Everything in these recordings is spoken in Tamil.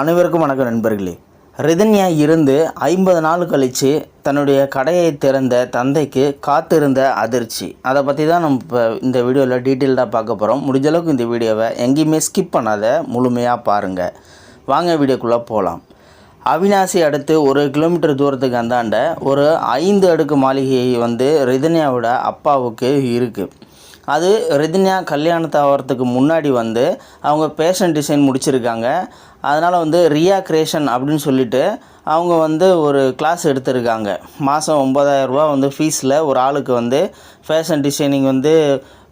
அனைவருக்கும் வணக்கம் நண்பர்களே. ரிதன்யா இருந்து ஐம்பது நாள் கழித்து தன்னுடைய கடையை திறந்த தந்தைக்கு காத்திருந்த அதிர்ச்சி. அதை பற்றி தான் நம்ம இப்போ இந்த வீடியோவில் டீட்டெயில்டாக பார்க்க போகிறோம் முடிஞ்சளவுக்கு இந்த வீடியோவை எங்கேயுமே ஸ்கிப் பண்ணாத முழுமையாக பாருங்கள் வாங்க வீடியோக்குள்ளே போகலாம் அவினாசி அடுத்து ஒரு கிலோமீட்டர் தூரத்துக்கு அந்தாண்ட ஒரு ஐந்து அடுக்கு மாளிகை வந்து ரிதன்யாவோட அப்பாவுக்கு இருக்குது அது ரிதின்யா கல்யாணத்தை ஆகிறதுக்கு முன்னாடி வந்து அவங்க பேஷன் டிசைன் முடிச்சிருக்காங்க. அதனால் வந்து ரியா கிரியேஷன் அப்படின்னு சொல்லிட்டு அவங்க வந்து ஒரு கிளாஸ் எடுத்திருக்காங்க. மாதம் ஒம்பதாயிரரூபா வந்து ஃபீஸில் ஒரு ஆளுக்கு வந்து ஃபேஷன் டிசைனிங் வந்து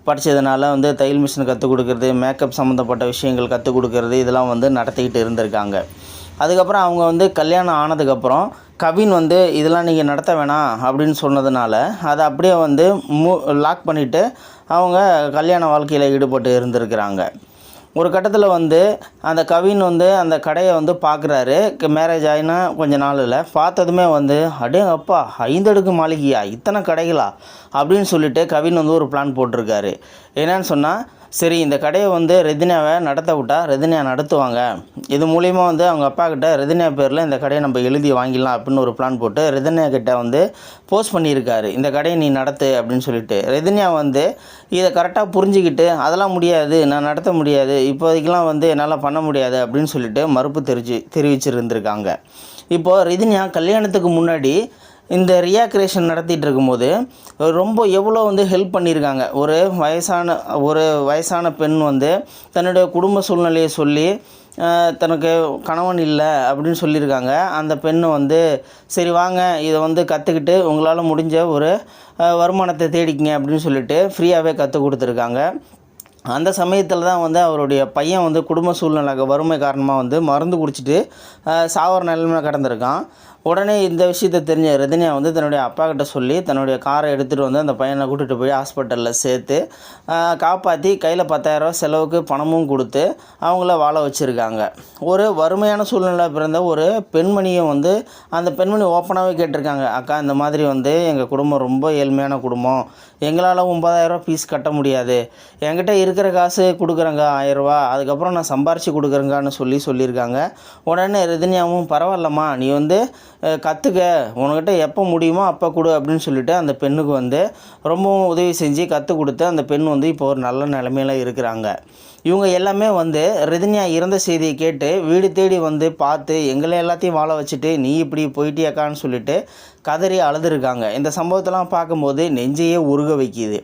படித்ததுனால வந்து தையல் மிஷின் கற்றுக் கொடுக்குறது மேக்கப் சம்மந்தப்பட்ட விஷயங்கள் கற்றுக் கொடுக்கறது இதெல்லாம் வந்து நடத்திக்கிட்டு இருந்திருக்காங்க. அதுக்கப்புறம் அவங்க வந்து கல்யாணம் ஆனதுக்கப்புறம் கவின் வந்து இதெல்லாம் நீங்கள் நடத்த வேணாம் அப்படின்னு சொன்னதுனால அதை அப்படியே வந்து மூ லாக் பண்ணிவிட்டு அவங்க கல்யாண வாழ்க்கையில் ஈடுபட்டு இருந்திருக்கிறாங்க. ஒரு கட்டத்தில் வந்து அந்த கவின் வந்து அந்த கடையை வந்து பார்க்குறாரு மேரேஜ் ஆகினா கொஞ்ச நாளில் பார்த்ததுமே வந்து அடே அப்பா ஐந்தடுக்கு மாளிகையா? இத்தனை கடைகளா? அப்படின்னு சொல்லிட்டு கவின் வந்து ஒரு பிளான் போட்டிருக்காரு. என்னன்னு சொன்னால் சரி இந்த கடையை வந்து ரெதினாவை நடத்த விட்டா ரெதினியா நடத்துவாங்க. இது மூலிமா வந்து அவங்க அப்பா கிட்ட ரெதினியா பேரில் இந்த கடையை நம்ம எழுதி வாங்கிடலாம் அப்படின்னு ஒரு பிளான் போட்டு ரெதினியா கிட்ட வந்து போஸ்ட் பண்ணியிருக்காரு. இந்த கடையை நீ நடத்து அப்படின்னு சொல்லிட்டு. ரெதினியா வந்து இதை கரெக்டாக புரிஞ்சுக்கிட்டு அதெல்லாம் முடியாது. நான் நடத்த முடியாது. இப்போதைக்கெலாம் வந்து என்னால் பண்ண முடியாது அப்படின்னு சொல்லிட்டு மறுப்பு தெரிஞ்சு தெரிவிச்சிருந்திருக்காங்க. இப்போது ரிதினியா கல்யாணத்துக்கு முன்னாடி இந்த ரியாக்ரேஷன் நடத்திட்டு இருக்கும்போது ரொம்ப எவ்வளோ வந்து ஹெல்ப் பண்ணியிருக்காங்க. ஒரு வயசான ஒரு வயசான பெண் வந்து தன்னுடைய குடும்ப சூழ்நிலையை சொல்லி தனக்கு கணவன் இல்லை அப்படின்னு சொல்லியிருக்காங்க. அந்த பெண்ணு வந்து சரி வாங்க இதை வந்து கற்றுக்கிட்டு உங்களால் முடிஞ்ச ஒரு வருமானத்தை தேடிக்கிங்க அப்படின்னு சொல்லிட்டு ஃப்ரீயாகவே கற்றுக் கொடுத்துருக்காங்க. அந்த சமயத்தில் தான் வந்து அவருடைய பையன் வந்து குடும்ப சூழ்நிலை வறுமை காரணமாக வந்து மருந்து குடிச்சிட்டு சாவர நிலைமை கடந்திருக்கான். உடனே இந்த விஷயத்தை தெரிஞ்ச ரஜினியா வந்து தன்னுடைய அப்பா கிட்ட சொல்லி தன்னுடைய காரை எடுத்துகிட்டு வந்து அந்த பையனை கூட்டிகிட்டு போய் ஹாஸ்பிட்டலில் சேர்த்து காப்பாற்றி கையில் பத்தாயிரரூவா செலவுக்கு பணமும் கொடுத்து அவங்கள வாழ வச்சுருக்காங்க. ஒரு வறுமையான சூழ்நிலை பிறந்த ஒரு பெண்மணியும் வந்து அந்த பெண்மணி ஓப்பனாகவே கேட்டிருக்காங்க. அக்கா இந்த மாதிரி வந்து எங்கள் குடும்பம் ரொம்ப ஏழ்மையான குடும்பம். எங்களால் ஒம்பதாயிரரூவா ஃபீஸ் கட்ட முடியாது. என்கிட்ட இருக்கிற காசு கொடுக்குறேங்க ஆயிரரூவா அதுக்கப்புறம் நான் சம்பாரித்து கொடுக்குறேங்கான்னு சொல்லி சொல்லியிருக்காங்க. உடனே ரஜினியாவும் பரவாயில்லம்மா நீ வந்து கற்றுக்க உனக்கிட்ட எப்போ முடியுமோ அப்போ கொடு அப்படின்னு சொல்லிட்டு அந்த பெண்ணுக்கு வந்து ரொம்பவும் உதவி செஞ்சு கற்றுக் கொடுத்து அந்த பெண் வந்து இப்போ ஒரு நல்ல நிலமையில இருக்கிறாங்க. இவங்க எல்லாமே வந்து ரிதினியா இறந்த செய்தியை கேட்டு வீடு தேடி வந்து பார்த்து எங்களை எல்லாத்தையும் வாழ வச்சுட்டு நீ இப்படி போயிட்டியாக்கான்னு சொல்லிட்டு கதறி அழுதுருக்காங்க. இந்த சம்பவத்தெல்லாம் பார்க்கும்போது நெஞ்சையே உருக வைக்கிது.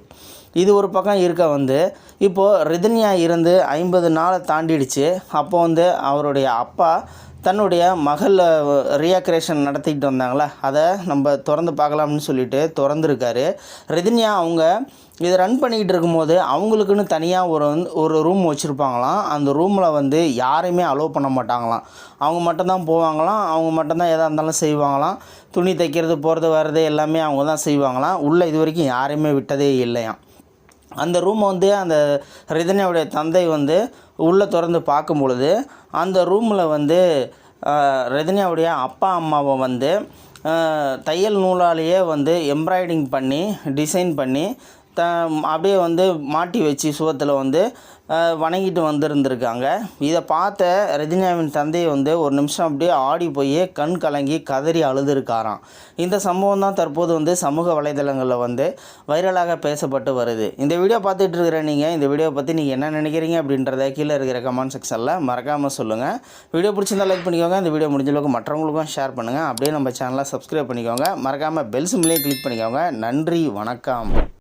இது ஒரு பக்கம் இருக்க வந்து இப்போது ரிதன்யா இருந்து ஐம்பது நாளை தாண்டிடுச்சு. அப்போ வந்து அவருடைய அப்பா தன்னுடைய மகள் ரியாக்ரேஷன் நடத்திக்கிட்டு வந்தாங்களே? அதை நம்ம திறந்து பார்க்கலாம்னு சொல்லிட்டு திறந்துருக்காரு. ரிதன்யா அவங்க இதை ரன் பண்ணிக்கிட்டு இருக்கும்போது அவங்களுக்குன்னு தனியாக ஒரு வந்து ஒரு ரூம் வச்சுருப்பாங்களாம். அந்த ரூமில் வந்து யாரையுமே அலோவ் பண்ண மாட்டாங்களாம். அவங்க மட்டும்தான் போவாங்களாம். அவங்க மட்டும்தான் எதாக இருந்தாலும் செய்வாங்களாம். துணி தைக்கிறது போகிறது வர்றது எல்லாமே அவங்க தான் செய்வாங்களாம். உள்ளே இது வரைக்கும் யாரையுமே விட்டதே இல்லையாம். அந்த ரூமை வந்து அந்த ரிதனியாவுடைய தந்தை வந்து உள்ளே திறந்து பார்க்கும் பொழுது அந்த ரூமில் வந்து ஆஹ், அப்பா அம்மாவை வந்து தையல் நூலாலேயே வந்து எம்ப்ராய்டிங் பண்ணி டிசைன் பண்ணி த அப்படியே வந்து மாட்டி வச்சு சுவத்தில் வந்து வணங்கிட்டு வந்திருந்திருக்காங்க. இதை பார்த்த ரஜினியாவின் தந்தை வந்து ஒரு நிமிஷம் அப்படியே ஆடி போய் கண் கலங்கி கதறி அழுதுருக்காராம். இந்த சம்பவம் தான் தற்போது வந்து சமூக வலைதளங்களில் வந்து வைரலாக பேசப்பட்டு வருது. இந்த வீடியோ பார்த்துட்டு இருக்கிற நீங்கள் இந்த வீடியோ பற்றி நீங்கள் என்ன நினைக்கிறீங்க அப்படின்றத கீழே இருக்கிற கமெண்ட் செக்ஷனில் மறக்காமல் சொல்லுங்கள் வீடியோ பிடிச்சிருந்தா லைக் பண்ணிக்கோங்க. இந்த வீடியோ முடிஞ்ச அளவுக்கு மற்றவங்களுக்கும் ஷேர் பண்ணுங்கள் அப்படியே நம்ம சேனலை சப்ஸ்கிரைப் பண்ணிக்கோங்க. மறக்காமல் பெல் சிம்லேயே கிளிக் பண்ணிக்கோங்க. நன்றி வணக்கம்.